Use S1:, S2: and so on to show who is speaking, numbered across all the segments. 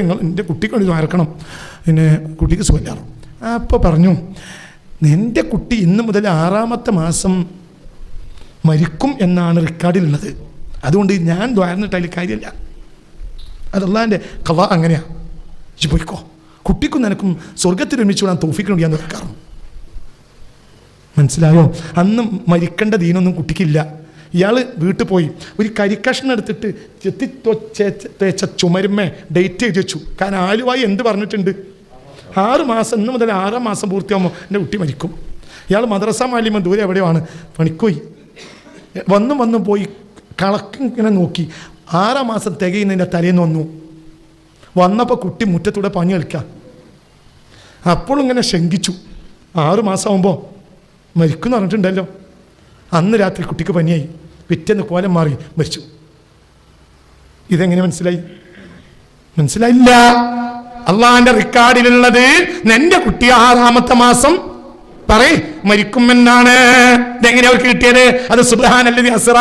S1: നിങ്ങൾ എന്റെ കുട്ടിക്ക് വേണ്ടി വരക്കണം പിന്നെ കുട്ടിക്ക് സുഖമില്ലാറും അപ്പോൾ പറഞ്ഞു എന്റെ കുട്ടി ഇന്ന് മുതൽ ആറാമത്തെ മാസം മരിക്കും എന്നാണ് റെക്കോർഡിലുള്ളത് അതുകൊണ്ട് ഞാൻ ദ്വാരന്നിട്ട് കാര്യമില്ല. കാര്യമില്ല അതല്ലാന്റെ കഥ അങ്ങനെയാണ് ഇജ്ജ് പോയിക്കോ. കുട്ടിക്കും നിനക്കും സ്വർഗത്തിൽ ഒരുമിച്ച് വിടാൻ തോഫിക്കണം ഞാൻ നിൽക്കാറും മനസ്സിലായോ? അന്ന് മരിക്കേണ്ട ദീനൊന്നും കുട്ടിക്കില്ല. ഇയാൾ വീട്ടിൽ പോയി. ഒരു കരിക്കഷ്ണം എടുത്തിട്ട് ചെത്തി തൊച്ച- ചുമരുമേ ഡേറ്റ് എഴുതി വെച്ചു. കാരണം ആലുവായി എന്ത് പറഞ്ഞിട്ടുണ്ട്? ആറ് മാസം ഇന്ന് മുതൽ ആറാം മാസം പൂർത്തിയാകുമ്പോൾ എന്റെ കുട്ടി മരിക്കും. ഇയാൾ മദ്രസ മാലിമ ദൂരെ എവിടെയാണ്? പണിക്കോയി. വന്നും വന്നും പോയി കളക്കിങ്ങനെ നോക്കി. ആറാം മാസം തികയുന്നതിന്റെ തലേന്ന് വന്നു. വന്നപ്പോൾ കുട്ടി മുറ്റത്തൂടെ പണി കളിക്കാം. അപ്പോഴും ഇങ്ങനെ ശങ്കിച്ചു. ആറു മാസമാകുമ്പോൾ മരിക്കുമെന്ന് പറഞ്ഞിട്ടുണ്ടല്ലോ. അന്ന് രാത്രി കുട്ടിക്ക് പനിയായി. പിറ്റേന്ന് കോലം മാറി മരിച്ചു. ഇതെങ്ങനെ മനസ്സിലായി? മനസ്സിലായില്ല. അള്ളാന്റെ റെക്കോർഡിലുള്ളത് നിന്റെ കുട്ടി ആറാമത്തെ മാസം പറയ് മരിക്കുമെന്നാണ് ഇതെങ്ങനെ അവർക്ക് കിട്ടിയത്? അത് സുബ്രഹാൻ അല്ലെ അസറ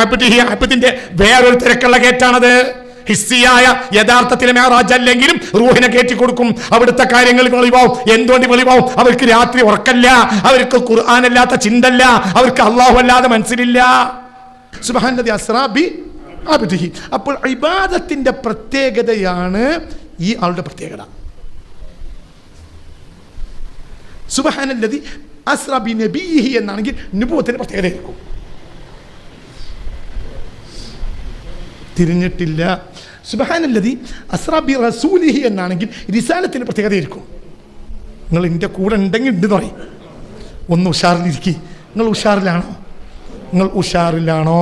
S1: അബ്ദിന്റെ വേറൊരു തിരക്കുള്ള കേറ്റാണത് ഹിസ്സിയായ യഥാർത്ഥത്തിലെ മേറാജ് അല്ലെങ്കിലും റൂഹിനെ കയറ്റി കൊടുക്കും. അവിടുത്തെ കാര്യങ്ങൾ വെളിവാവും. എന്തുകൊണ്ട് വെളിവാവും? അവർക്ക് രാത്രി ഉറക്കല്ല. അവർക്ക് ഖുർആാനല്ലാത്ത ചിന്തല്ല. അവർക്ക് അള്ളാഹു അല്ലാതെ മനസ്സിലില്ല സുബാനല്ലതി അപ്പോൾ ഇബാദത്തിന്റെ പ്രത്യേകതയാണ് ഈ ആളുടെ പ്രത്യേകത. സുബഹാനല്ലതി അസ്രബി നബീഹി എന്നാണെങ്കിൽ നുപൂവത്തിന്റെ പ്രത്യേകതയായിരിക്കും തിരിഞ്ഞിട്ടില്ല. സുബഹാനല്ലതി അസ്രാബി റസൂലിഹി എന്നാണെങ്കിൽ റിസാലത്തിന്റെ പ്രത്യേകതയായിരിക്കും നിങ്ങൾ എന്റെ കൂടെ ഉണ്ടെങ്കിൽ ഉണ്ട് പറയും. ഒന്ന് ഉഷാറിലിരിക്കി നിങ്ങൾ ഉഷാറിലാണോ? നിങ്ങൾ ഉഷാറിലാണോ?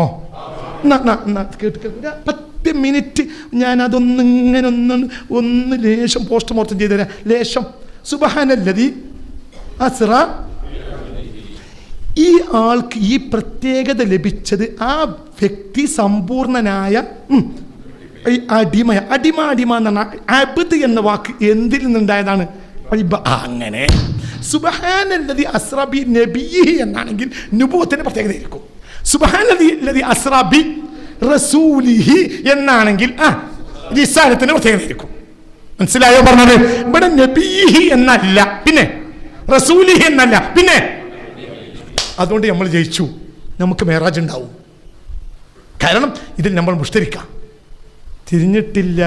S1: കേട്ട് പത്ത് മിനിറ്റ് ഞാൻ അതൊന്ന് ഇങ്ങനെ ഒന്ന് ഒന്ന് ലേശം പോസ്റ്റ്മോർട്ടം ചെയ്തു തരാം. ലേശം. സുബഹാനല്ലതി അസ്ര ഈ ആൾക്ക് ഈ പ്രത്യേകത ലഭിച്ചത് ആ വ്യക്തി സമ്പൂർണനായ ഈ അടിമ അടിമ അടിമ എന്ന് അബദ് എന്ന വാക്ക് എന്തിൽ നിന്നുണ്ടായതാണ്? അങ്ങനെ. സുബഹാനല്ലതി അസ്രബി നബി എന്നാണെങ്കിൽ നുബൂത്തിന്റെ പ്രത്യേകതയായിരിക്കും സുബഹാനല്ലതി അസ്രബി റസൂലിഹി എന്നാണെങ്കിൽ ആ റിസാലത്തിന്റെ പ്രത്യേകതയായിരിക്കും മനസ്സിലായോ പറഞ്ഞത്? ഇവിടെ നബീഹി എന്നല്ല പിന്നെ റസൂലിഹി എന്നല്ല പിന്നെ? അതുകൊണ്ട് നമ്മൾ ജയിച്ചു. നമുക്ക് മേറാജ് ഉണ്ടാവും. കാരണം ഇതിൽ നമ്മൾ മുഷ്തരിക്കാം. തിരിഞ്ഞിട്ടില്ല.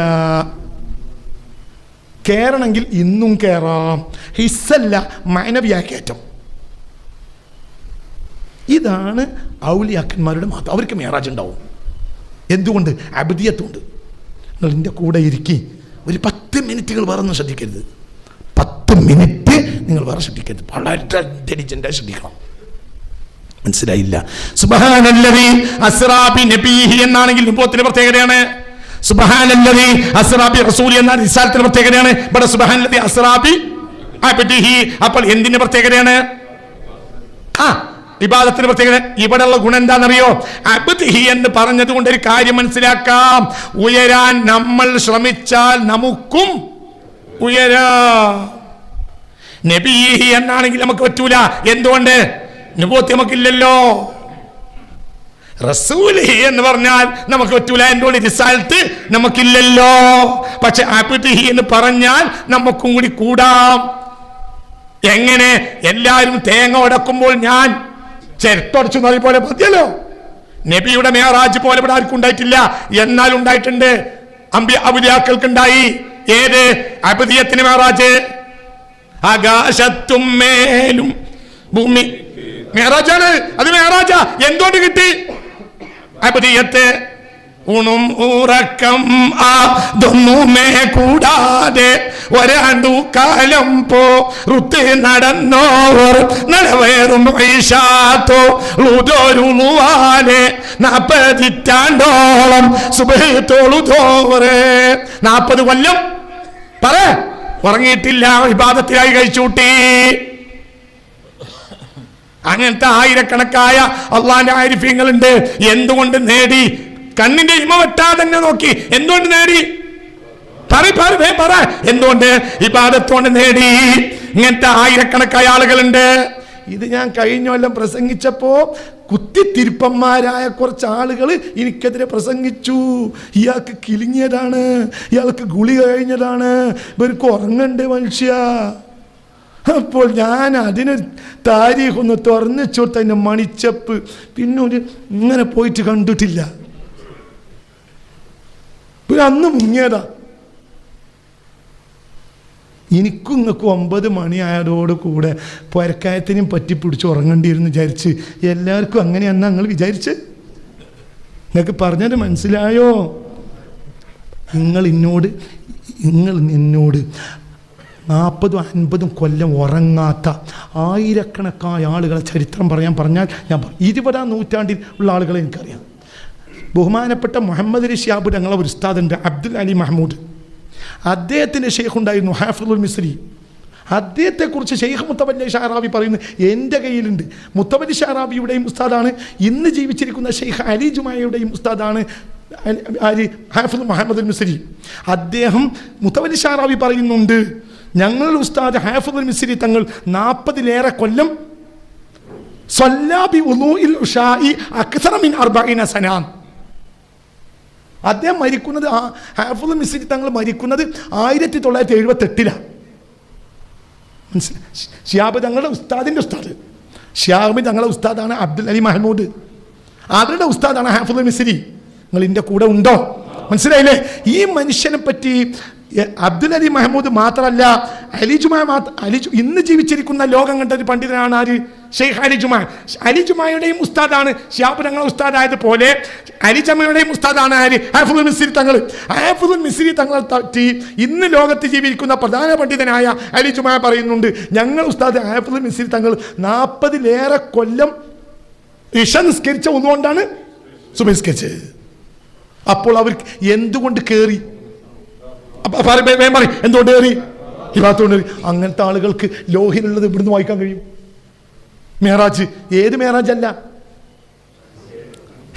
S1: കയറണമെങ്കിൽ ഇന്നും കയറാം ഹിസ്സല്ല മാനവിയായ കയറ്റം. ഇതാണ് ഔലിയാക്കന്മാരുടെ മാത്രം അവർക്ക് മേറാജ് ഉണ്ടാവും എന്തുകൊണ്ട്? അബദിയത്തുണ്ട്. നിങ്ങൾ എന്റെ കൂടെ ഇരിക്കി. ഒരു പത്ത് മിനിറ്റുകൾ വേറെ ഒന്നും ശ്രദ്ധിക്കരുത്. പത്ത് മിനിറ്റ് നിങ്ങൾ വേറെ ശ്രദ്ധിക്കരുത്. വളരെ ഇന്റലിജന്റായി ശ്രദ്ധിക്കണം. മനസ്സിലായില്ല. സുബഹാനല്ലതി അസ്റാബി നബീഹി എന്നാണെങ്കിൽ നുബുവത്തിന്റെ പ്രത്യേകതയാണ്. സുബഹാനല്ലവി അസ്റാബി റസൂലി എന്ന റിസാലത്തിന്റെ പ്രത്യേകതയാണ്. ഇവിടെ സുബഹാനല്ലവി അസ്റാബി അബ്ദിഹി. അപ്പോൾ എന്തിന്റെ പ്രത്യേകതയാണ്? ആ വിവാദത്തിന്റെ പ്രത്യേകത. ഇവിടെയുള്ള ഗുണം എന്താണെന്നറിയോ? അബ്ദിഹി എന്ന് പറഞ്ഞത് കൊണ്ട് ഒരു കാര്യം മനസ്സിലാക്കാം. ഉയരാൻ നമ്മൾ ശ്രമിച്ചാൽ നമുക്കും ഉയരാ. നബീഹി എന്നാണെങ്കിൽ നമുക്ക് പറ്റൂല. എന്തുകൊണ്ട്? നുബൂത്ത് നമുക്കില്ലല്ലോ റസൂലി എന്ന് പറഞ്ഞാൽ നമുക്ക് പറ്റൂല എന്തുകൊണ്ട് റിസൾട്ട് നമുക്കില്ലല്ലോ. പക്ഷെ ആപ്പിട്ടി എന്ന് പറഞ്ഞാൽ നമുക്കും കൂടി കൂടാം. എങ്ങനെ? എല്ലാവരും തേങ്ങ ഉടക്കുമ്പോൾ ഞാൻ ചിരട്ടൊടച്ചു എന്നറിയ പോലെ മതിയല്ലോ നബിയുടെ മേറാജ് പോലെ ഇവിടെ ആർക്കും ഉണ്ടായിട്ടില്ല. എന്നാൽ ഉണ്ടായിട്ടുണ്ട്. അമ്പി അബുലിയാക്കൾക്ക് ഉണ്ടായി ഏത്? അബുദിയത്തിന് മേറാജ്. ആകാശത്തും മേലും ഭൂമി മേറാജാണ് അത് മെഹറാജ. എന്തുകൊണ്ട് കിട്ടി? അബുദിയത്ത് ഉണും ഉറക്കം ആ ദൊന്നുമേ കൂടാതെ ഒരാണ്ടു കാലം പോ റുത്ത് നടന്നോർ നടവേറും ഐഷാത്തോ ലുതോരുളുവാലെ നാപ്പതിറ്റാണ്ടോളം സുബഹിത്തോളുതോറെ നാപ്പത് കൊല്ലം. പറ. ഉറങ്ങിയിട്ടില്ല. വിവാദത്തിലായി കഴിച്ചൂട്ടി അങ്ങനത്തെ ആയിരക്കണക്കായ അള്ളാന്റെ ആരിഫ്യങ്ങളുണ്ട്. എന്തുകൊണ്ട് നേടി? കണ്ണിന്റെ ഇമ വെട്ടാ തന്നെ നോക്കി. എന്തുകൊണ്ട് നേടി? പറ പറ പറ. എന്തുകൊണ്ട്? ഇബാദത്തോണ്ട് നേടി. ഇങ്ങനത്തെ ആയിരക്കണക്കായ ആളുകളുണ്ട്. ഇത് ഞാൻ കഴിഞ്ഞ കൊല്ലം പ്രസംഗിച്ചപ്പോ കുത്തിത്തിരിപ്പന്മാരായ കുറച്ച് ആളുകൾ എനിക്കെതിരെ പ്രസംഗിച്ചു. ഇയാൾക്ക് കിളിഞ്ഞതാണ്. ഇയാൾക്ക് ഗുളി കഴിഞ്ഞതാണ്. ഇവർക്ക് ഉറങ്ങണ്ടേ മനുഷ്യ. അപ്പോൾ ഞാൻ അതിന് താരീഖ് ഒന്ന് തുറന്നു ചോട്ട് അതിന്റെ മണിച്ചപ്പ്. പിന്നെ ഒരു ഇങ്ങനെ പോയിട്ട് കണ്ടിട്ടില്ല. പിന്നെ അന്ന് മുങ്ങിയതാ. എനിക്കും നിങ്ങൾക്ക് ഒമ്പത് മണിയായതോട് കൂടെ പുരക്കായത്തിനും പറ്റി പിടിച്ച് ഉറങ്ങേണ്ടിയിരുന്നു വിചാരിച്ച്. എല്ലാവർക്കും അങ്ങനെയാണ് ഞങ്ങൾ വിചാരിച്ച്? നിങ്ങൾക്ക് പറഞ്ഞത് മനസ്സിലായോ? നിങ്ങൾ എന്നോട് നിങ്ങൾ എന്നോട് നാൽപ്പതും അൻപതും കൊല്ലം ഉറങ്ങാത്ത ആയിരക്കണക്കായ ആളുകളെ ചരിത്രം പറയാൻ പറഞ്ഞാൽ ഞാൻ ഇരുപതാം നൂറ്റാണ്ടിൽ ഉള്ള ആളുകളെ എനിക്കറിയാം. ബഹുമാനപ്പെട്ട മുഹമ്മദ് അലി ഞങ്ങളെ ഒരു ഉസ്താദുണ്ട് അബ്ദുൽ അലി മഹമ്മൂദ് അദ്ദേഹത്തിന്റെ ഷെയ്ഖ് ഉണ്ടായിരുന്നു ഹാഫിദുൽ മിസ്രി. അദ്ദേഹത്തെക്കുറിച്ച് ഷെയ്ഖ് മുത്തവല്ലി ഷാറാബി പറയുന്നത് എന്റെ കയ്യിലുണ്ട്. മുത്തവല്ലി ഷാറാബിയുടെയും ഉസ്താദാണ് ഇന്ന് ജീവിച്ചിരിക്കുന്ന ഷെയ്ഖ് അലി ജുമായയുടെയും ഉസ്താദാണ് ആര്? ഹാഫിദ് മുഹമ്മദ് മിസ്രി. അദ്ദേഹം മുത്തവല്ലി ഷാറാബി പറയുന്നുണ്ട് ഞങ്ങളുടെ ഉസ്താദ് ഹാഫുദുൽ മിസ്രി തങ്ങൾ നാൽപ്പതിലേറെ കൊല്ലം സനാം. അദ്ദേഹം മരിക്കുന്നത് ഹാഫുൽ മിസ്രി തങ്ങൾ മരിക്കുന്നത് ആയിരത്തി തൊള്ളായിരത്തി എഴുപത്തി എട്ടിലാണ് ഷിയാബ് തങ്ങളുടെ ഉസ്താദിന്റെ ഉസ്താദ്. ഷിയാബ് തങ്ങളുടെ ഉസ്താദാണ് അബ്ദുൽ അലി മഹമ്മൂദ് അവരുടെ ഉസ്താദാണ് ഹാഫുൽ മിസ്രി. നിങ്ങൾ എന്റെ കൂടെ ഉണ്ടോ? മനസ്സിലായില്ലേ? ഈ മനുഷ്യനെ പറ്റി അബ്ദുൽ അലി മഹമ്മൂദ് മാത്രമല്ല അലിജുമാ മാത്ര അലിജു ഇന്ന് ജീവിച്ചിരിക്കുന്ന ലോകം കണ്ട ഒരു പണ്ഡിതനാണ് ആര്? ഷെയ്ഖ് അലിജുമാൻ അലിജുമായുടെയും ഉസ്താദാണ്. ഷിയാബ് ഉസ്താദായതുപോലെ അലിജമ്മയുടെയും ഉസ്താദാണ് ആര്? ഹാഫുൽ മിസ്രി തങ്ങൾ ഹഫുൽ മിസ്രി തങ്ങൾ പറ്റി ഇന്ന് ലോകത്ത് ജീവിക്കുന്ന പ്രധാന പണ്ഡിതനായ അലിജുമാ പറയുന്നുണ്ട് ഞങ്ങൾ ഉസ്താദ് ഹഫുൽ മിസ്രി തങ്ങൾ നാൽപ്പതിലേറെ കൊല്ലം ഇഷ നിസ്കരിച്ച ഒന്നുകൊണ്ടാണ് സുമസ്കരിച്ചത് അപ്പോൾ അവർക്ക് എന്തുകൊണ്ട് കയറി വേഗം പറയും. എന്തുകൊണ്ട് കയറി? ഹിബാത്തുകൊണ്ട് കയറി. അങ്ങനത്തെ ആളുകൾക്ക് ലോഹിനുള്ളത് ഇവിടുന്ന് വായിക്കാൻ കഴിയും. മേറാജ് ഏത് മേറാജ് അല്ല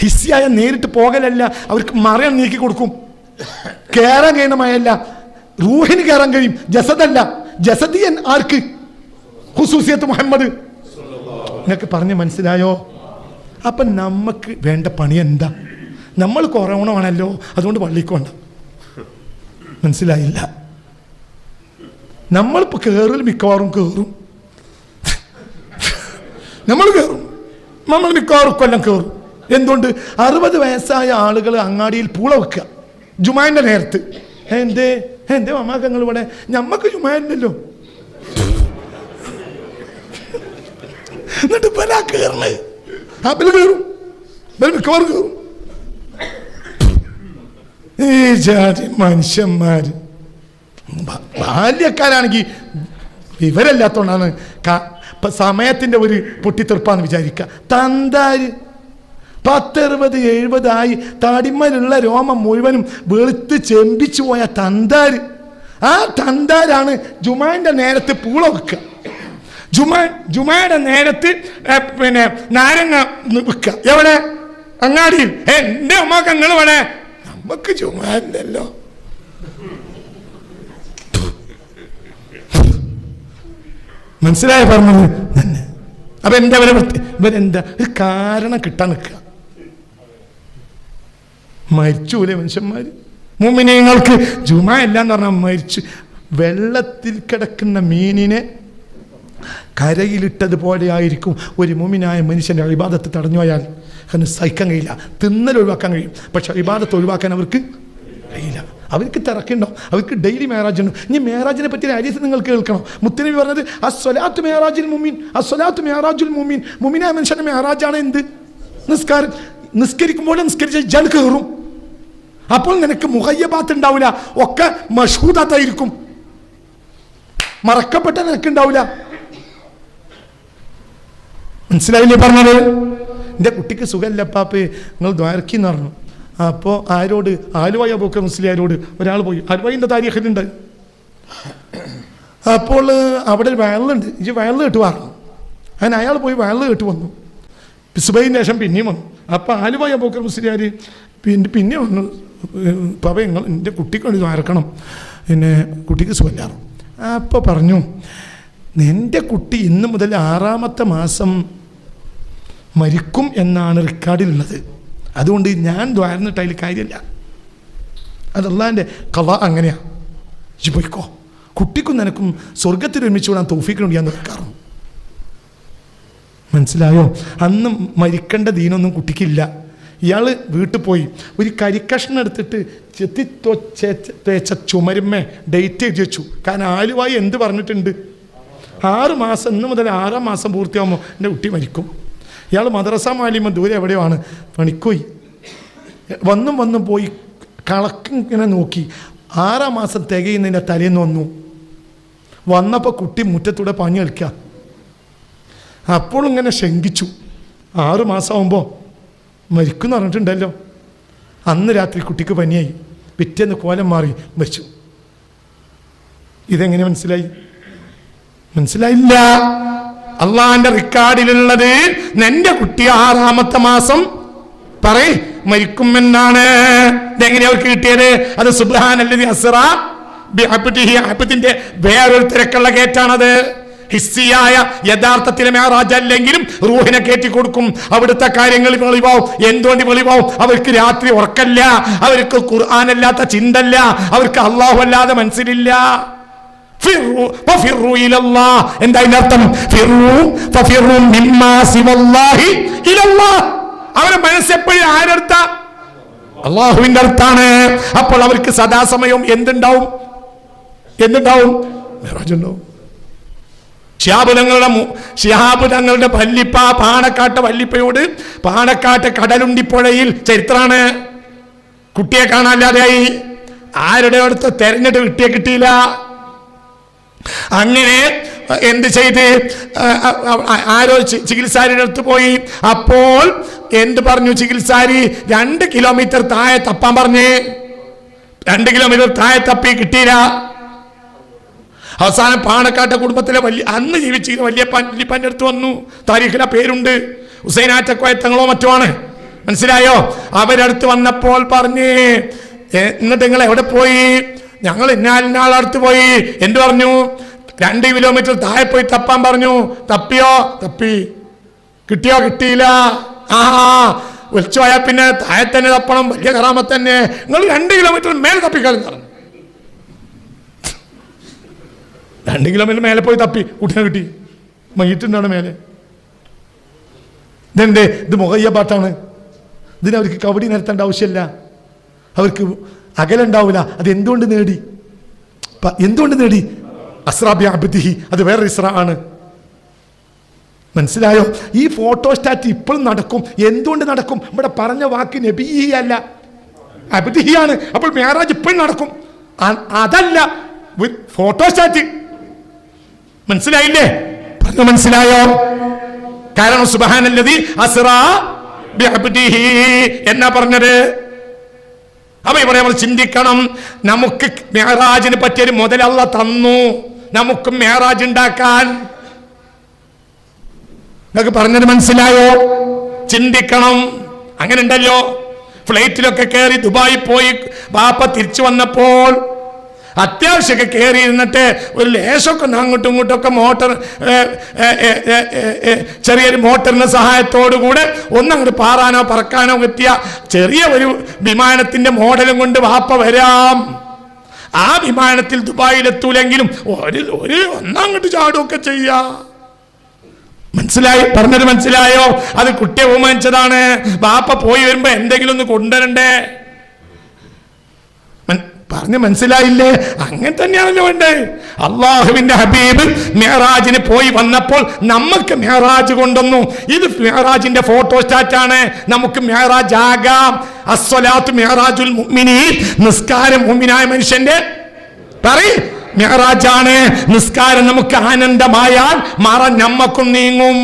S1: ഹിസ്സിയായ നേരിട്ട് പോകലല്ല അവർക്ക് മറയാൻ നീക്കി കൊടുക്കും. കയറാൻ കഴിയണമായല്ല റൂഹിന് കയറാൻ കഴിയും. ജസദല്ല. ജസദിയൻ ആർക്ക്? ഹുസൂസിയത്ത് മുഹമ്മദ്. നിങ്ങൾക്ക് പറഞ്ഞ് മനസ്സിലായോ? അപ്പം നമുക്ക് വേണ്ട പണി എന്താ? നമ്മൾ കൊറോണ ആണല്ലോ അതുകൊണ്ട് പള്ളിക്ക് വേണ്ട മനസ്സിലായില്ല. നമ്മളിപ്പോൾ കയറൽ മിക്കവാറും കയറും നമ്മൾ കയറും നമ്മൾ മിക്കവാറും കൊല്ലം കയറും എന്തുകൊണ്ട്? അറുപത് വയസ്സായ ആളുകൾ അങ്ങാടിയിൽ പൂള വെക്കുക. ജുമാന്റെ നേരത്ത്. എന്തേ? എന്തേ മമാക്കങ്ങൾ ഇവിടെ? ഞമ്മക്ക് ജുമാനല്ലോ എന്നിട്ട് ഇവരാ കയറണേ ആപ്പിൽ കയറും മിക്കവാറും കയറും ഈ ജാതി മനുഷ്യന്മാര് ബാല്യക്കാരാണെങ്കിൽ വിവരമില്ലാത്തോണ്ടാണ് സമയത്തിന്റെ ഒരു പൊട്ടിത്തെറുപ്പാന്ന് വിചാരിക്കുക തന്താര്? പത്തറുപത് എഴുപതായി താടിമലുള്ള രോമം മുഴുവനും വെളുത്ത് ചെമ്പിച്ചു പോയ തന്താര്. ആ തന്താരാണ് ജുമാന്റെ നേരത്ത് പൂള വെക്കുക ജുമാൻ ജുമാന്റെ നേരത്ത് പിന്നെ നാരങ്ങ വിൽക്കുക എവിടെ? അങ്ങാടിയിൽ. എന്റെ ഉമ്മക്കങ്ങൾ ഇവിടെ. നമുക്ക് ചുമല്ലോ മനസ്സിലായ പറഞ്ഞത്? തന്നെ അപ്പൊ എന്താ വരെ ഇവരെന്താ? ഒരു കാരണം കിട്ടാൻ നിൽക്കുക. മരിച്ചൂലേ മനുഷ്യന്മാര്? മുമിനിങ്ങൾക്ക് ജുമ അല്ല എന്ന് പറഞ്ഞാൽ മരിച്ചു. വെള്ളത്തിൽ കിടക്കുന്ന മീനിനെ കരയിലിട്ടതുപോലെ ആയിരിക്കും ഒരു മുമിനായ മനുഷ്യന്റെ അഭിബാധത്തെ തടഞ്ഞു പോയാൽ. അതിന് സഹിക്കാൻ കഴിയില്ല. തിന്നൽ ഒഴിവാക്കാൻ കഴിയും. പക്ഷെ അഭിബാധത്തെ ഒഴിവാക്കാൻ അവർക്ക് കഴിയില്ല. അവർക്ക് തിരക്കുണ്ടോ? അവർക്ക് ഡെയിലി മേറാജ് ഉണ്ട് ഇനി മേറാജിനെ പറ്റി ഹരീസ് നിങ്ങൾ കേൾക്കണം. മുത്തനബി പറഞ്ഞത് ആ സ്വലാത്ത് മേറാജിൽ മുമീൻ ആ സ്വലാത്ത് മേറാജുൽ മുമീൻ. മുമീനായ മനുഷ്യന്റെ മേറാജാണ് എന്ത്? നിസ്കാരം. നിസ്കരിക്കുമ്പോൾ നിസ്കരിച്ച ജൽ കയറും. അപ്പോൾ നിനക്ക് മുഹയ്യബാത്ത് ഉണ്ടാവില്ല. ഒക്കെ മഷൂദാത്തായിരിക്കും. മറക്കപ്പെട്ട നിനക്ക് ഉണ്ടാവില്ല. മനസ്സിലായില്ലേ പറഞ്ഞത്? എന്റെ കുട്ടിക്ക് സുഖമല്ല പാപ്പേ. നിങ്ങൾ ദ്വാരക്കി എന്ന് പറഞ്ഞു. അപ്പോൾ ആരോട്? ആലുവായ പോക്ക മുസ്ലിയാരോട് ഒരാൾ പോയി. ആലുവായിന്റെ താരീഖിലുണ്ട്? അപ്പോൾ അവിടെ ഒരു വയലുണ്ട് ഈ വയലിൽ കേട്ട് പറഞ്ഞു അങ്ങനെ അയാൾ പോയി വയലിൽ കേട്ട് വന്നു. സുബൈന്റെ ശേഷം പിന്നെയും വന്നു. അപ്പോൾ ആലുവായ പോക്കർ മുസ്ലിയാർ പിന്നെ പിന്നെ വന്നു. പവ നിങ്ങൾ എന്റെ കുട്ടിക്ക് വേണ്ടി ദ്വാരക്കണം. പിന്നെ കുട്ടിക്ക് സുഖമില്ലാറ് അപ്പോൾ പറഞ്ഞു എന്റെ കുട്ടി ഇന്ന് മുതൽ ആറാമത്തെ മാസം മരിക്കും എന്നാണ് റെക്കോർഡിലുള്ളത് അതുകൊണ്ട് ഞാൻ ദ്വാരന്നിട്ട് അതിൽ കാര്യമില്ല. അതല്ലാന്റെ കഥ അങ്ങനെയാണ് ഇജ്ജ് പോയിക്കോ. കുട്ടിക്കും നിനക്കും സ്വർഗത്തിൽ ഒരുമിച്ച് വിടാൻ തോഫിക്കുണ്ട് ഞാൻ നിൽക്കാറുണ്ട്. മനസ്സിലായോ? അന്ന് മരിക്കേണ്ട ദീനൊന്നും കുട്ടിക്കില്ല. ഇയാൾ വീട്ടിൽ പോയി ഒരു കരിക്കഷ്ണം എടുത്തിട്ട് ചെത്തി തൊച്ച ചുമരുമ്മേ ഡേറ്റ് എഴുതി വെച്ചു. കാരണം ആലുവായി എന്ത് പറഞ്ഞിട്ടുണ്ട്? ആറ് മാസം ഇന്ന് മുതൽ ആറാം മാസം പൂർത്തിയാകുമ്പോൾ എന്റെ കുട്ടി മരിക്കും. ഇയാൾ മദ്രസ മാലിമ ദൂരെ എവിടെയാണ് പണിക്കോയി. വന്നും വന്നും പോയി കളക്കിങ്ങനെ നോക്കി. ആറാം മാസം തികയുന്നതിന്റെ തലേന്ന് വന്നു. വന്നപ്പോൾ കുട്ടി മുറ്റത്തൂടെ പഞ്ഞു കളിക്കുക അപ്പോൾ ഇങ്ങനെ ശങ്കിച്ചു. ആറു മാസമാകുമ്പോൾ മരിക്കും പറഞ്ഞിട്ടുണ്ടല്ലോ. അന്ന് രാത്രി കുട്ടിക്ക് പനിയായി. പിറ്റേന്ന് കോലം മാറി മരിച്ചു. ഇതെങ്ങനെ മനസ്സിലായി? മനസ്സിലായില്ല. അള്ളാന്റെ റിക്കാർഡിലുള്ളത് നിന്റെ കുട്ടി ആറാമത്തെ മാസം. പറയ് മരിക്കുമെന്നാണ് ഇതെങ്ങനെയാ അവർക്ക് കിട്ടിയത്? അത് സുബ്രഹാൻ അസ്റ അബ്ദിന്റെ വേറൊരു തിരക്കുള്ള കേറ്റാണത് ഹിസ്സിയായ യഥാർത്ഥത്തിലെ മേറാജ് അല്ലെങ്കിലും റൂഹിനെ കയറ്റി കൊടുക്കും. അവിടുത്തെ കാര്യങ്ങൾ വെളിവാവും. എന്തുകൊണ്ട് വെളിവാവും? അവർക്ക് രാത്രി ഉറക്കല്ല. അവർക്ക് ഖുർആാനല്ലാത്ത ചിന്തല്ല. അവർക്ക് അള്ളാഹു അല്ലാതെ മനസ്സിലില്ല. എന്താ അർത്ഥം. അവരെ മനസ്സെപ്പോഴും ആരടുത്ത അള്ളാഹുവിന്റെ അടുത്താണ്. അപ്പോൾ അവർക്ക് സദാസമയം എന്തുണ്ടാവും? എന്തുണ്ടാവും? ഉണ്ടാവും. ഷിഹാബ് പാണക്കാട്ട മു- പാണക്കാട്ട തങ്ങളുടെ വല്ലിപ്പ പാണക്കാട്ട് വല്ലിപ്പയോട് പാണക്കാട്ട് കടലുണ്ടിപ്പുഴയിൽ ചരിത്രമാണ്. കുട്ടിയെ കാണാല്ലാതെയായി ആരുടെ അടുത്ത് തെരഞ്ഞെടുപ്പ് കിട്ടിയെ കിട്ടിയില്ല. അങ്ങനെ എന്ത് ചെയ്ത്? ആരോ ചികിത്സാരിടത്ത് പോയി. അപ്പോൾ എന്ത് പറഞ്ഞു ചികിത്സാരി? രണ്ട് കിലോമീറ്റർ താഴെ തപ്പാൻ പറഞ്ഞ്. രണ്ട് കിലോമീറ്റർ താഴെ തപ്പി കിട്ടിയില്ല. അവസാനം പാണക്കാട്ടെ കുടുംബത്തിലെ വലിയ അന്ന് ജീവിച്ചിരുന്ന വലിയ വല്യപ്പന്റെ അടുത്ത് വന്നു. താരീഖിലെ പേരുണ്ട്. ഹുസൈനാറ്റക്കോയത്തങ്ങളോ മറ്റോ ആണ്. മനസ്സിലായോ? അവരടുത്ത് വന്നപ്പോൾ പറഞ്ഞ് എന്നിട്ട് നിങ്ങൾ എവിടെ പോയി? ഞങ്ങൾ ഇന്നാലിനാളടുത്ത് പോയി. എന്ത് പറഞ്ഞു? രണ്ട് കിലോമീറ്റർ താഴെ പോയി തപ്പാൻ പറഞ്ഞു. തപ്പിയോ? തപ്പി. കിട്ടിയോ? കിട്ടിയില്ല. ആ വിളിച്ചു പോയാൽ പിന്നെ താഴെ തന്നെ തപ്പണം. വലിയ കറാമത്ത് തന്നെ. നിങ്ങൾ രണ്ട് കിലോമീറ്റർ മേലെ തപ്പിക്കാലും പറഞ്ഞു രണ്ട് കിലോമീറ്റർ മേലെ പോയി തപ്പി. കുട്ടിനെ കിട്ടി. മയിട്ടുണ്ടാണ് മേലെ? ഇതെന്തേ? ഇത് മുഖയ്യപ്പാട്ടാണ് ഇതിന് ഇതിനവർക്ക് കവടി നിരത്തേണ്ട ആവശ്യമില്ല. അവർക്ക് അകലുണ്ടാവില്ല. അത് എന്തുകൊണ്ട് നേടി? എന്തുകൊണ്ട് നേടി? അസ്രാബി അബ്ദിഹി. അത് വേറെ ഇസ്ര ആണ്. മനസ്സിലായോ? ഈ ഫോട്ടോസ്റ്റാറ്റ് ഇപ്പോഴും നടക്കും. എന്തുകൊണ്ട് നടക്കും? ഇവിടെ പറഞ്ഞ വാക്ക് നബിഹി അല്ല. അബദിഹിയാണ് അപ്പോൾ മേറാജ് ഇപ്പോഴും നടക്കും. അതല്ല. ഫോട്ടോസ്റ്റാറ്റ്. മനസ്സിലായില്ലേ? പറഞ്ഞു മനസ്സിലായോ? കാരണം സുബാനല്ലതി ബിഅബ്ദിഹി എന്നാ പറഞ്ഞത്? അപ്പൊ ഇവിടെ നമ്മൾ ചിന്തിക്കണം നമുക്ക് മേറാജിന് പറ്റിയൊരു മുതലല്ല തന്നു. നമുക്ക് മേറാജ് ഉണ്ടാക്കാൻ. നിങ്ങൾക്ക് പറഞ്ഞത് മനസ്സിലായോ? ചിന്തിക്കണം. അങ്ങനെ ഉണ്ടല്ലോ ഫ്ലൈറ്റിലൊക്കെ കയറി ദുബായി പോയി ബാപ്പ തിരിച്ചു വന്നപ്പോൾ അത്യാവശ്യമൊക്കെ കയറി ഇരുന്നിട്ട് ഒരു ലേശമൊക്കെ ഒന്ന് അങ്ങോട്ടും ഇങ്ങോട്ടൊക്കെ മോട്ടർ ചെറിയൊരു മോട്ടറിന്റെ സഹായത്തോടു കൂടെ ഒന്നങ്ങോട്ട് പാറാനോ പറക്കാനോ പറ്റിയ ചെറിയ ഒരു വിമാനത്തിന്റെ മോഡലും കൊണ്ട് വാപ്പ വരാം. ആ വിമാനത്തിൽ ദുബായിലെത്തൂലെങ്കിലും ഒരു ഒരു ഒന്നങ്ങോട്ട് ചാടുകയൊക്കെ ചെയ്യാം. മനസ്സിലായി? പറഞ്ഞത് മനസ്സിലായോ? അത് കുട്ടിയെ ബഹുമാനിച്ചതാണ്. ബാപ്പ പോയി വരുമ്പോ എന്തെങ്കിലും ഒന്ന് കൊണ്ടുവരണ്ടേ? പറഞ്ഞ് മനസ്സിലായില്ലേ? അങ്ങനെ തന്നെയാണല്ലോ വേണ്ടേ. അള്ളാഹുവിന്റെ ഹബീബ് മെഹറാജിന് പോയി വന്നപ്പോൾ നമുക്ക് മെഹറാജ് കൊണ്ടുവന്നു. ഇത് മെഹറാജിന്റെ ഫോട്ടോസ്റ്റാറ്റാണ് നമുക്ക് മെഹറാജ് ആകാം. അസ്വലാത്ത് മെഹറാജുൽ മുഅ്മിനീ നിസ്കാരം മുഅ്മിനായ മനുഷ്യന്റെ പറയ്. മെഹറാജാണ്. നിസ്കാരം നമുക്ക് ആനന്ദമായാൽ മറ നമ്മക്കും നീങ്ങും.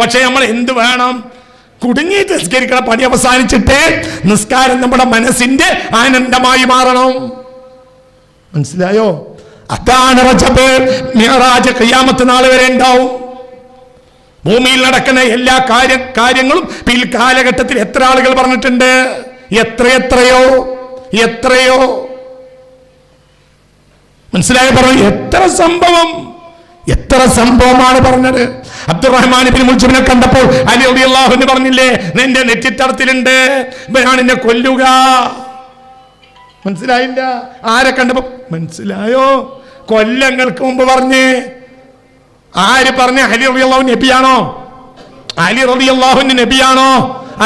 S1: പക്ഷെ നമ്മൾ എന്ത് വേണം? കുടുങ്ങിയിട്ട് നിസ്കരിക്കണ പണി അവസാനിച്ചിട്ട് നിസ്കാരം നമ്മുടെ മനസ്സിന്റെ ആനന്ദമായി മാറണം. മനസ്സിലായോ? അതാണ് റജബ്. മിഹറാജ് നാൾ വരെ ഉണ്ടാവും. ഭൂമിയിൽ നടക്കുന്ന എല്ലാ കാര്യ കാര്യങ്ങളും കാലഘട്ടത്തിൽ എത്ര ആളുകൾ പറഞ്ഞിട്ടുണ്ട്? എത്രയെത്രയോ എത്രയോ? മനസ്സിലായി പറഞ്ഞു എത്ര സംഭവം? എത്ര സംഭവമാണ് പറഞ്ഞത്? അബ്ദുറഹ്മാൻ ബിൻ കണ്ടപ്പോൾ അലി റളിയല്ലാഹു അൻഹു പറഞ്ഞില്ലേ നിന്റെ നെറ്റിത്തടത്തിലുണ്ട് ഇവനാണ് എന്നെ കൊല്ലുക. മനസ്സിലായില്ല? ആരെ കണ്ടപ്പോ? മനസ്സിലായോ? കൊല്ലങ്ങൾക്ക് മുമ്പ് പറഞ്ഞ് ആര് പറഞ്ഞ അലി റളിയല്ലാഹു നബിയാണോ? അലി റളിയല്ലാഹുവിന്റെ നബിയാണോ?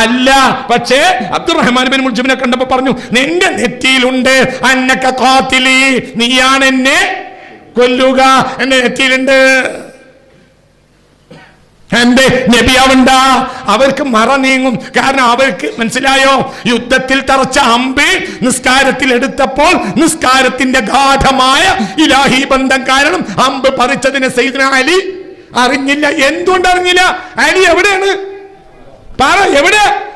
S1: അല്ല പക്ഷേ അബ്ദുറഹ്മാൻ ബിൻ മുൽജിബിനെ കണ്ടപ്പോ പറഞ്ഞു നിന്റെ നെറ്റിയിലുണ്ട് അന്നക്ക കാത്തിലി നീയാണ് എന്നെ കൊല്ലുക എന്റെ നെറ്റിയിലുണ്ട്. എന്റെ നബിയാവണ്ട. അവർക്ക് മറ നീങ്ങും. കാരണം അവർക്ക് മനസ്സിലായോ? യുദ്ധത്തിൽ തറച്ച അമ്പ് നിസ്കാരത്തിൽ എടുത്തപ്പോൾ നിസ്കാരത്തിന്റെ ഗാഠമായ ഇലാഹി ബന്ധം കാരണം അമ്പ് പറിച്ചതിന് സൈദന അലി അറിഞ്ഞില്ല. എന്തുകൊണ്ട് അറിഞ്ഞില്ല? അലി എവിടെയാണ്? പറ എവിടെ?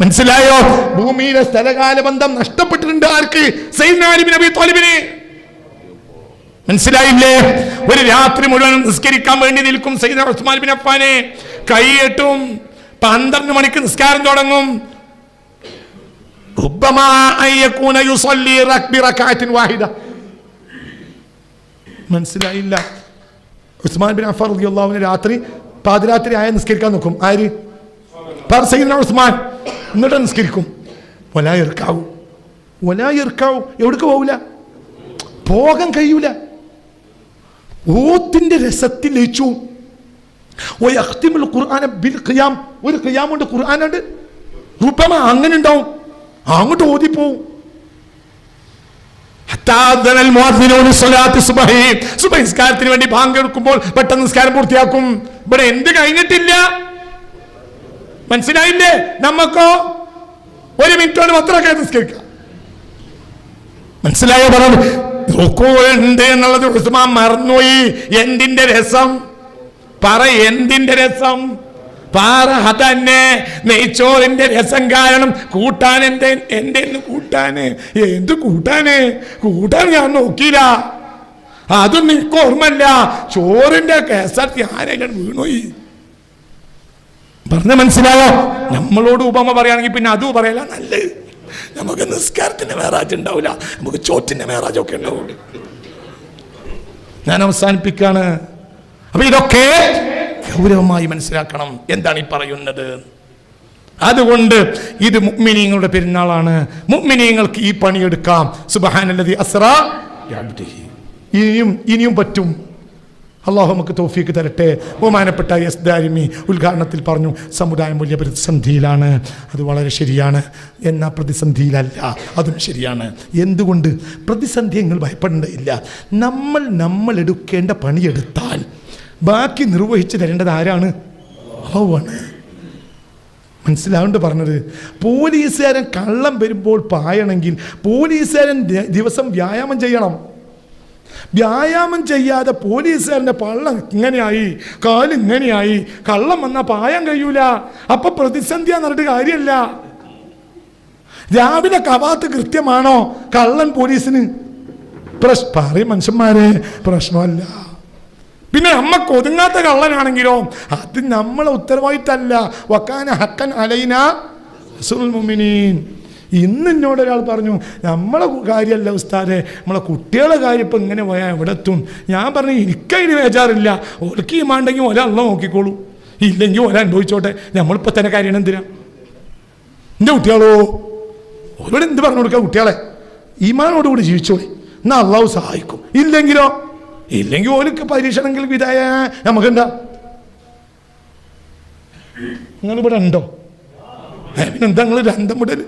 S1: മനസ്സിലായോ? ഭൂമിയിലെ സ്ഥലകാല ബന്ധം നഷ്ടപ്പെട്ടിട്ടുണ്ട് ആർക്ക്? സൈദന അലി നബി താലിബിന്. മനസ്സിലായില്ലേ? ഒരു രാത്രി മുഴുവൻ നിസ്കരിക്കാൻ വേണ്ടി നിൽക്കും സയ്യിദ് ഉസ്മാൻ ബിൻ അഫാനെ കൈയെട്ടും പന്ത്രണ്ട് മണിക്ക് നിസ്കാരം തുടങ്ങും. മനസ്സിലായില്ല. ഉസ്മാൻ ബിൻ അഫാർ റളിയല്ലാഹുവിനെ രാത്രി പാതിരാത്രി ആയ നിസ്കരിക്കാൻ നോക്കും. ആര്? സയ്യിദ്ന ഉസ്മാൻ. എന്നിട്ട് നിസ്കരിക്കും. ഒലായിർക്കാവൂ ഒലായിർക്കാവൂ എവിടേക്ക് പോകില്ല പോകാൻ കഴിയൂല. ഓത്തിന്റെ രസത്തിൽ ലയിച്ചു. ഖുർആന ബിൽ ഖിയാം. ഒരു ഖിയാമുണ്ട് ഖുർആനുണ്ട്. റുബമ അങ്ങനെ ഉണ്ടാവും അങ്ങോട്ട് ഓതിപ്പോവും. നിസ്കാരത്തിന് വേണ്ടി ബാങ്ക് എടുക്കുമ്പോൾ പെട്ടെന്ന് നിസ്കാരം പൂർത്തിയാക്കും. ഇവിടെ എന്ത് കഴിഞ്ഞിട്ടില്ല? മനസ്സിലായില്ലേ? നമുക്കോ ഒരു മിനിറ്റോട് മാത്രമൊക്കെ മനസ്സിലായോ? പറഞ്ഞു ഉണ്ട് എന്നുള്ളത് ഉസ്മാൻ മറന്നുപോയി. എന്തിന്റെ രസം? പറ എന്തിന്റെ രസം? പാറ അതന്നെ. നെയ്ച്ചോറിന്റെ രസം കാരണം കൂട്ടാൻ എന്റെ എന്റെ കൂട്ടാന്? എന്ത് കൂട്ടാന്? കൂട്ടാൻ ഞാൻ നോക്കിയില്ല. അതും നിനക്ക് ഓർമ്മല്ല ചോറിന്റെ കേസത്തി ആരെങ്കിലും വീണുപോയി. പറഞ്ഞ മനസ്സിലായോ? നമ്മളോട് ഉപമ പറയുകയാണെങ്കിൽ പിന്നെ അതും പറയല നല്ലത്. നമുക്ക് നിസ്കാരത്തിന്റെ മേറാജ് ഉണ്ടാവില്ല നമുക്ക് ചോറ്റിന്റെ മേറാജ് ഒക്കെ ഉണ്ടാവും ഞാൻ അവസാനിപ്പിക്കാണ്. അപ്പൊ ഇതൊക്കെ ഗൗരവമായി മനസ്സിലാക്കണം. എന്താണ് ഈ പറയുന്നത്? അതുകൊണ്ട് ഇത് മുഅ്മിനീങ്ങളുടെ പെരുന്നാളാണ്. മുഅ്മിനീങ്ങൾക്ക് ഈ പണിയെടുക്കാം. സുബഹാനല്ലതി അസ്രാ. ഇനിയും ഇനിയും പറ്റും. അള്ളാഹു നമുക്ക് തോഫിക്ക് തരട്ടെ. ബഹുമാനപ്പെട്ട എസ് ദാരിമി ഉദ്ഘാടനത്തിൽ പറഞ്ഞു സമുദായം വലിയ പ്രതിസന്ധിയിലാണ്. അത് വളരെ ശരിയാണ്. എന്നാ പ്രതിസന്ധിയിലല്ല അതും ശരിയാണ്. എന്തുകൊണ്ട്? പ്രതിസന്ധി നിങ്ങൾ ഭയപ്പെടേണ്ടതില്ല. നമ്മൾ നമ്മൾ എടുക്കേണ്ട പണിയെടുത്താൽ ബാക്കി നിർവഹിച്ചു തരേണ്ടത് ആരാണ്? അള്ളാഹുവാണ്. മനസ്സിലാവുണ്ട് പറഞ്ഞത്? പോലീസുകാരൻ കള്ളം വരുമ്പോൾ പായണമെങ്കിൽ പോലീസുകാരൻ ദിവസം വ്യായാമം ചെയ്യണം. വ്യായാമം ചെയ്യാതെ പോലീസുകാരന്റെ പള്ളം ഇങ്ങനെയായി കാൽ ഇങ്ങനെയായി കള്ളം വന്നാൽ പായം കഴിയൂല. അപ്പൊ പ്രതിസന്ധിയാന്ന് പറഞ്ഞിട്ട് കാര്യമല്ല. രാവിലെ കവാത്ത് കൃത്യമാണോ? കള്ളൻ പോലീസിന് പ്രശ് പറയും മനുഷ്യന്മാരെ പ്രശ്നമല്ല. പിന്നെ അമ്മ ഒതുങ്ങാത്ത കള്ളനാണെങ്കിലോ അത് നമ്മളെ ഉത്തരവാദിത്തല്ല. വക്കാന ഹക്കൻ അലൈന റസൂലുൽ മുഅ്മിനീൻ. ഇന്ന് എന്നോട് ഒരാൾ പറഞ്ഞു നമ്മളെ കാര്യമല്ല ഉസ്താദെ നമ്മളെ കുട്ടികളെ കാര്യം ഇപ്പം ഇങ്ങനെ പോയാൽ എവിടെ എത്തും? ഞാൻ പറഞ്ഞു എനിക്കതിന് വേജാറില്ല. ഓർക്ക് ഈ മാണ്ടെങ്കിൽ ഒരാൾ നോക്കിക്കോളൂ. ഇല്ലെങ്കിൽ ഒരാൾ അനുഭവിച്ചോട്ടെ. നമ്മളിപ്പോൾ തന്നെ കാര്യം എന്തിനാ? എന്റെ കുട്ടികളോ ഓരോട് എന്ത് പറഞ്ഞു കൊടുക്കുക കുട്ടികളെ? ഈമാനോടുകൂടി ജീവിച്ചോളി. എന്നാൽ അള്ളാഹു സഹായിക്കും. ഇല്ലെങ്കിലോ? ഇല്ലെങ്കിൽ ഓലക്ക് പരീക്ഷണമെങ്കിൽ വിധായ. നമുക്കെന്താ? നിങ്ങളിവിടെ ഉണ്ടോ? എന്താ നിങ്ങൾ രണ്ടം മുതൽ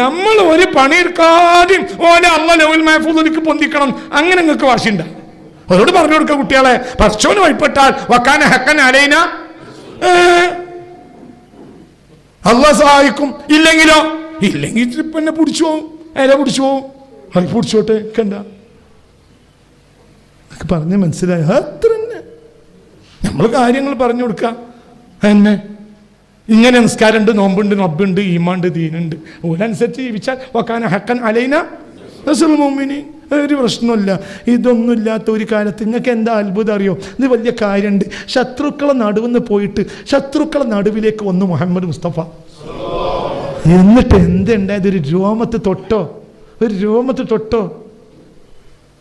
S1: നമ്മൾ ഒരു പണിയെടുക്കാതെയും ഓനെ അള്ള ലെവൽ മഹഫൂദിലേക്ക് പൊന്തിക്കണം. അങ്ങനെ നിങ്ങൾക്ക് വാശിണ്ട അവരോട് പറഞ്ഞു കൊടുക്ക കുട്ടികളെ പർച്ചോന് വഴിപ്പെട്ടാൽ വക്കാന ഹക്കൻ അലൈന. അള്ള സഹായിക്കും. ഇല്ലെങ്കിലോ? ഇല്ലെങ്കിൽ പിന്നെ പിടിച്ചു പോവും. ഇല പിടിച്ചു പോവും. അത് പിടിച്ചോട്ടെ കണ്ട. പറഞ്ഞ് മനസ്സിലായ. അത്ര തന്നെ. നമ്മൾ കാര്യങ്ങൾ പറഞ്ഞു കൊടുക്കാം. എന്നെ ഇങ്ങനെ നിസ്കാരമുണ്ട് നോമ്പുണ്ട് നബ്ബുണ്ട് ഈമാണ്ട് ദീനുണ്ട്. ഓരനുസരിച്ച് ജീവിച്ചാൽ വക്കാന ഹക്കൻ അലൈന മുഅ്മിനീൻ. ഒരു പ്രശ്നമില്ല ഇതൊന്നും ഇല്ലാത്ത ഒരു കാലത്ത് നിങ്ങൾക്ക് എന്താ അത്ഭുതം അറിയോ? ഇത് വലിയ കാര്യമുണ്ട്. ശത്രുക്കളെ നടുവെന്ന് പോയിട്ട് ശത്രുക്കളെ നടുവിലേക്ക് വന്നു മുഹമ്മദ് മുസ്തഫ. എന്നിട്ട് എന്തുണ്ടായത്? ഒരു രോമത്ത് തൊട്ടോ? ഒരു രോമത്ത് തൊട്ടോ?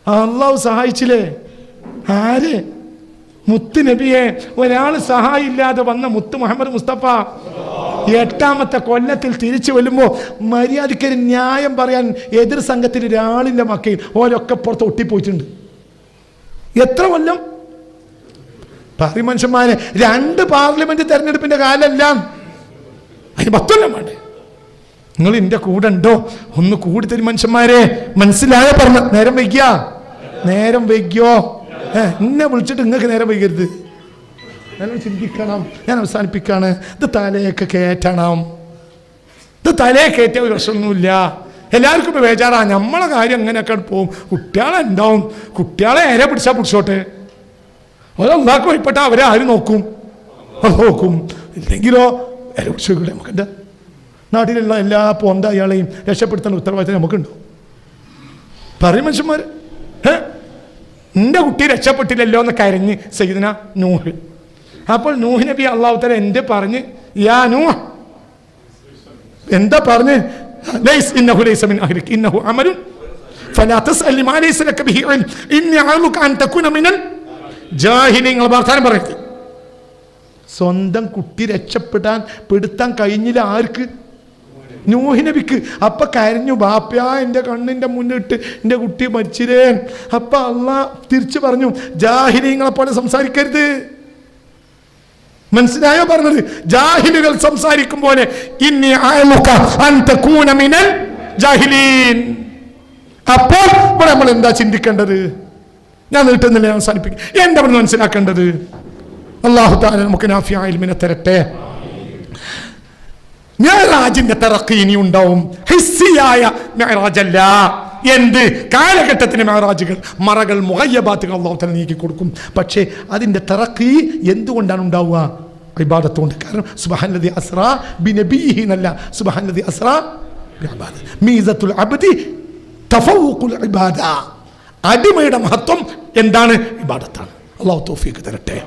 S1: അള്ളാഹു സഹായിച്ചില്ലേ? ആര്? മുത്ത് നബിയെ ഒരാൾ സഹായില്ലാതെ വന്ന മുത്ത് മുഹമ്മദ് മുസ്തഫ എട്ടാമത്തെ കൊല്ലത്തിൽ തിരിച്ചു വരുമ്പോൾ മര്യാദയ്ക്ക് ഒരു ന്യായം പറയാൻ എതിർ സംഘത്തിൽ ഒരാളിന്റെ മക്കയിൽ ഓരൊക്കെ പുറത്ത് ഒട്ടിപ്പോയിട്ടുണ്ട്. എത്ര കൊല്ലം? പാർലി മനുഷ്യന്മാരെ രണ്ട് പാർലമെന്റ് തെരഞ്ഞെടുപ്പിന്റെ കാലമെല്ലാം അതിന് പത്തൊല്ലം വേണ്ടേ? നിങ്ങൾ എന്റെ കൂടെ ഉണ്ടോ? ഒന്ന് കൂടി തരും മനുഷ്യന്മാരെ. മനസ്സിലായ പറഞ്ഞ? നേരം വൈകിയ? നേരം വൈകിയോ? എന്നെ വിളിച്ചിട്ട് നിങ്ങൾക്ക് നേരെ വൈകരുത്. ഞാൻ ചിന്തിക്കണം ഞാൻ അവസാനിപ്പിക്കാണ്. ഇത് തലയൊക്കെ കയറ്റണം. ഇത് തലയെ കയറ്റിയ ഒരു പ്രശ്നമൊന്നുമില്ല. എല്ലാവർക്കും ഇപ്പോൾ ബേജാറാ. നമ്മളെ കാര്യം അങ്ങനെയൊക്കെ പോകും കുട്ടികളെ ഉണ്ടാവും കുട്ടികളെ ഏരെ പിടിച്ചാൽ പിടിച്ചോട്ടെ. അള്ളാഹ്ക്ക് വഴിപ്പെട്ട അവരെ ആര് നോക്കും? അത് നോക്കും. ഇല്ലെങ്കിലോ നോക്കട്ടെ നമുക്ക് എന്താ നാട്ടിലുള്ള എല്ലാ പോണ്ട അയാളെയും രക്ഷപ്പെടുത്തേണ്ട ഉത്തരവാദിത്തം നമുക്കുണ്ടോ? പറയും മനുഷ്യന്മാർ ഏ? എന്റെ കുട്ടി രക്ഷപ്പെട്ടില്ലല്ലോ എന്ന് കരഞ്ഞ് സയ്യിദിന നൂഹ്. അപ്പോൾ നൂഹ് നബി അള്ളാഹു തല എന്റെ പറഞ്ഞ്? യാ നൂഹ്. എന്താ പറഞ്ഞ്? ഇന്നഹു ലൈസ മിൻ ഇന്നഹു ഫലാ ലക ബിഹി ഇന്നി അൻ നിങ്ങൾ സ്വന്തം കുട്ടി രക്ഷപ്പെടാൻ പെടുത്താൻ കഴിഞ്ഞില്ല ആർക്ക്? നൂഹ് നബിക്ക് അപ്പൊ കരഞ്ഞു ബാപ്പ്യാ എന്റെ കണ്ണിന്റെ മുന്നിട്ട് എന്റെ കുട്ടി മരിച്ചിരേ അപ്പ അള്ളാ തിരിച്ചു പറഞ്ഞു ജാഹിലീങ്ങളെ പോലെ സംസാരിക്കരുത്. മനസ്സിലായോ പറഞ്ഞത്? ജാഹിലുകൾ സംസാരിക്കും പോലെ തകൂന മിനൽ ജാഹിലീൻ. അപ്പോൾ ഇവിടെ നമ്മൾ എന്താ ചിന്തിക്കേണ്ടത്? ഞാൻ നീട്ടുന്നില്ല അവസാനിപ്പിക്കും. എന്താ നമ്മൾ മനസ്സിലാക്കേണ്ടത്? അള്ളാഹു താല നമുക്ക് നാഫിയ ഇൽമിനെ തരട്ടെ. മെഹറാജിന്റെ തിറക്ക് ഇനി ഉണ്ടാവും. ഹിസ്സിയായ മെഹറാജല്ല എന്ത്? കാലഘട്ടത്തിന് മെഹറാജുകൾ മറകൾ മുഹയ്യബാത്തുകൾ അള്ളാഹു തന്നെ നീക്കി കൊടുക്കും. പക്ഷേ അതിന്റെ തിറക്ക് എന്തുകൊണ്ടാണ് ഉണ്ടാവുക? ഇബാദത്തുകൊണ്ട്. കാരണം സുബഹാനദി അസ്ര ബിനബിഹി എന്നല്ല. സുബഹാനദി അസ്ര. മീസത്തുൽ അബ്ദി തഫവുഖുൽ അടിമയുടെ മഹത്വം എന്താണ്? ഇബാദത്താണ്. അള്ളാഹു തൗഫീഖ് തരട്ടെ.